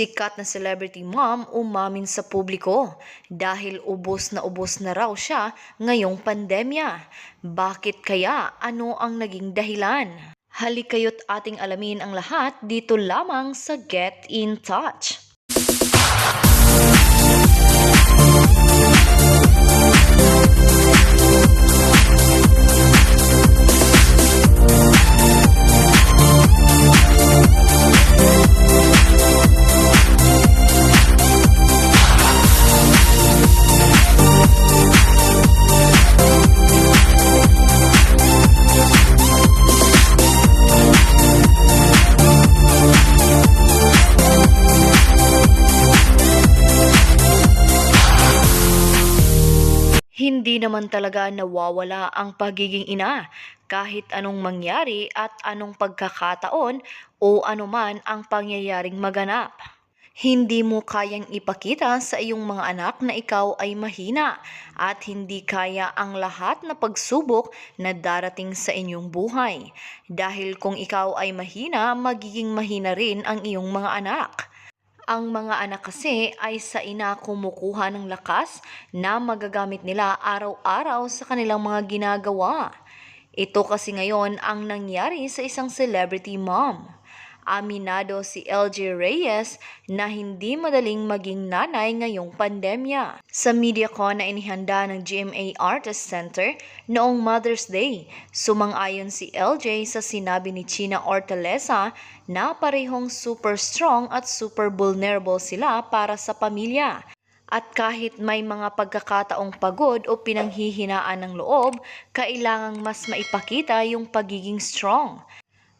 Sikat na celebrity mom umamin sa publiko dahil ubos na ubos na raw siya ngayong pandemya. Bakit kaya? Ano ang naging dahilan? Halikayo't ating alamin ang lahat dito lamang sa Get in Touch. Hindi naman talaga nawawala ang pagiging ina kahit anong mangyari at anong pagkakataon o anuman ang pangyayaring maganap. Hindi mo kayang ipakita sa iyong mga anak na ikaw ay mahina at hindi kaya ang lahat na pagsubok na darating sa inyong buhay. Dahil kung ikaw ay mahina, magiging mahina rin ang iyong mga anak. Ang mga anak kasi ay sa ina kumukuha ng lakas na magagamit nila araw-araw sa kanilang mga ginagawa. Ito kasi ngayon ang nangyari sa isang celebrity mom. Aminado si LJ Reyes na hindi madaling maging nanay ngayong pandemya. Sa MediaCon na inihanda ng GMA Artist Center noong Mother's Day, sumang-ayon si LJ sa sinabi ni China Ortalesa na parehong super strong at super vulnerable sila para sa pamilya. At kahit may mga pagkakataong pagod o pinanghihinaan ng loob, kailangang mas maipakita yung pagiging strong.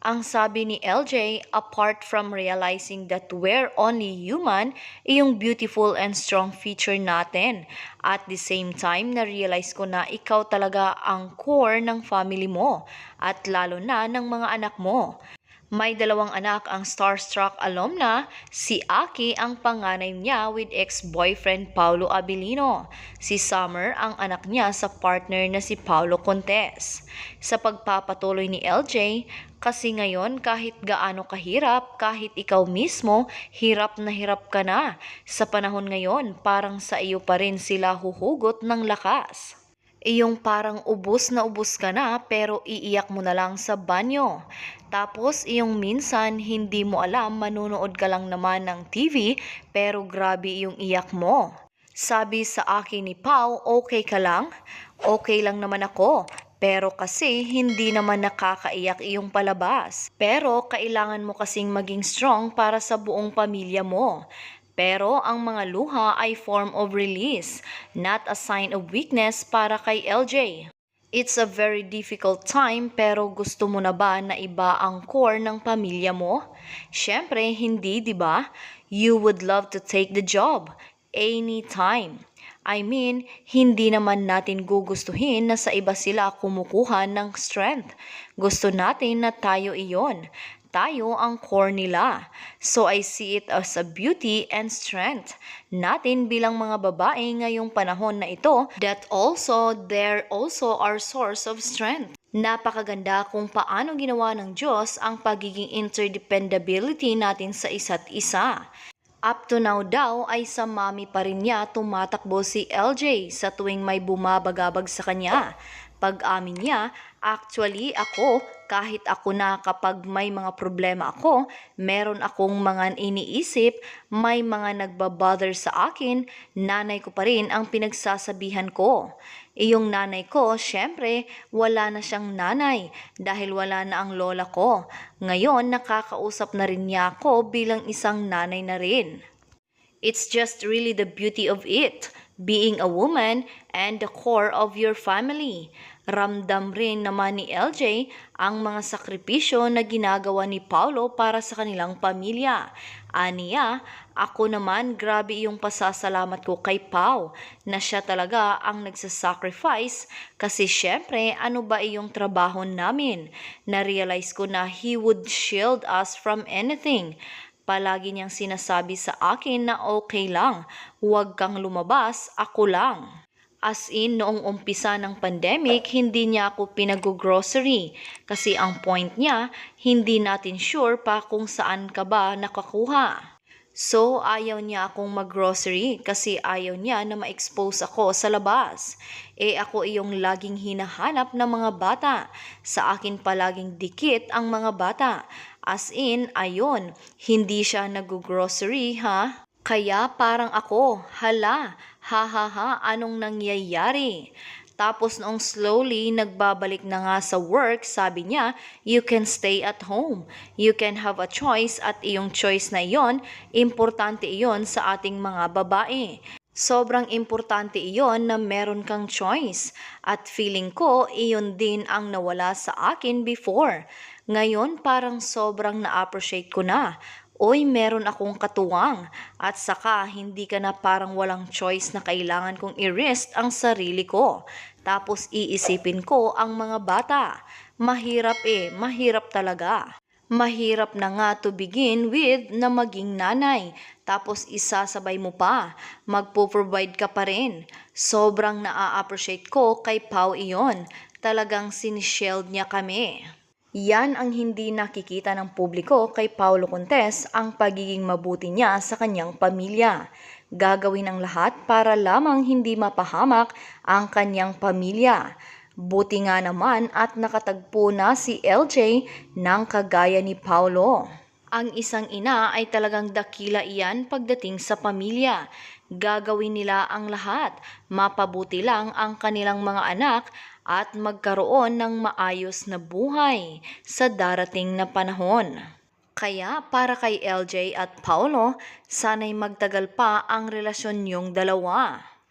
Ang sabi ni LJ, apart from realizing that we're only human, yung beautiful and strong feature natin. At the same time, na-realize ko na ikaw talaga ang core ng family mo at lalo na ng mga anak mo. May dalawang anak ang starstruck alumna, si Aki ang panganay niya with ex-boyfriend Paulo Abilino. Si Summer ang anak niya sa partner na si Paulo Contes. Sa pagpapatuloy ni LJ, kasi ngayon kahit gaano kahirap, kahit ikaw mismo, hirap na hirap ka na. Sa panahon ngayon, parang sa iyo pa rin sila huhugot ng lakas. Iyong parang ubus na ubus ka na pero iiyak mo na lang sa banyo. Tapos iyong minsan hindi mo alam manunood ka lang naman ng TV pero grabe iyong iyak mo. Sabi sa akin ni Pau, okay ka lang? Okay lang naman ako. Pero kasi hindi naman nakakaiyak iyong palabas. Pero kailangan mo kasing maging strong para sa buong pamilya mo. Pero ang mga luha ay form of release, not a sign of weakness para kay LJ. It's a very difficult time pero gusto mo na ba na iba ang core ng pamilya mo? Siyempre, hindi, di ba? You would love to take the job anytime. I mean, hindi naman natin gugustuhin na sa iba sila kumukuha ng strength. Gusto natin na tayo iyon. Tayo ang core nila. So I see it as a beauty and strength natin bilang mga babae ngayong panahon na ito that also they're also our source of strength. Napakaganda kung paano ginawa ng Diyos ang pagiging interdependability natin sa isa't isa. Up to now daw ay sa mami pa rin niya tumatakbo si LJ sa tuwing may bumabagabag sa kanya. Pag-amin niya, actually ako, kahit ako na kapag may mga problema ako, meron akong mga iniisip, may mga nagbabother sa akin, nanay ko pa rin ang pinagsasabihan ko. Iyong nanay ko, syempre, wala na siyang nanay dahil wala na ang lola ko. Ngayon, nakakausap na rin niya ako bilang isang nanay na rin. It's just really the beauty of it, being a woman and the core of your family. Ramdam rin naman ni LJ ang mga sakripisyo na ginagawa ni Paulo para sa kanilang pamilya. Aniya, ako naman grabe yung pasasalamat ko kay Pau na siya talaga ang nagsasacrifice kasi syempre ano ba iyong trabaho namin? Na-realize ko na he would shield us from anything. Palagi niyang sinasabi sa akin na okay lang, huwag kang lumabas, ako lang. As in, noong umpisa ng pandemic, hindi niya ako pinag-grocery. Kasi ang point niya, hindi natin sure pa kung saan ka ba nakakuha. So, ayaw niya akong mag-grocery kasi ayaw niya na ma-expose ako sa labas. Eh ako iyong laging hinahanap ng mga bata. Sa akin palaging dikit ang mga bata. As in, ayon, hindi siya nag-grocery ha? Kaya parang ako, hala, ha ha ha, anong nangyayari? Tapos noong slowly nagbabalik na nga sa work, sabi niya, you can stay at home. You can have a choice at iyong choice na iyon, importante iyon sa ating mga babae. Sobrang importante iyon na meron kang choice. At feeling ko, iyon din ang nawala sa akin before. Ngayon, parang sobrang na-appreciate ko na. Oy, meron akong katuwang. At saka, hindi ka na parang walang choice na kailangan kong i-risk ang sarili ko. Tapos iisipin ko ang mga bata. Mahirap eh, mahirap talaga. Mahirap na nga to begin with na maging nanay. Tapos isasabay mo pa. Magpo-provide ka pa rin. Sobrang naa-appreciate ko kay Pau iyon. Talagang sinishield niya kami. Yan ang hindi nakikita ng publiko kay Paulo Contes ang pagiging mabuti niya sa kanyang pamilya. Gagawin ang lahat para lamang hindi mapahamak ang kanyang pamilya. Buti nga naman at nakatagpo na si LJ ng kagaya ni Paulo. Ang isang ina ay talagang dakila iyan pagdating sa pamilya. Gagawin nila ang lahat, mapabuti lang ang kanilang mga anak at magkaroon ng maayos na buhay sa darating na panahon. Kaya para kay LJ at Paulo, sana'y magtagal pa ang relasyon niyong dalawa.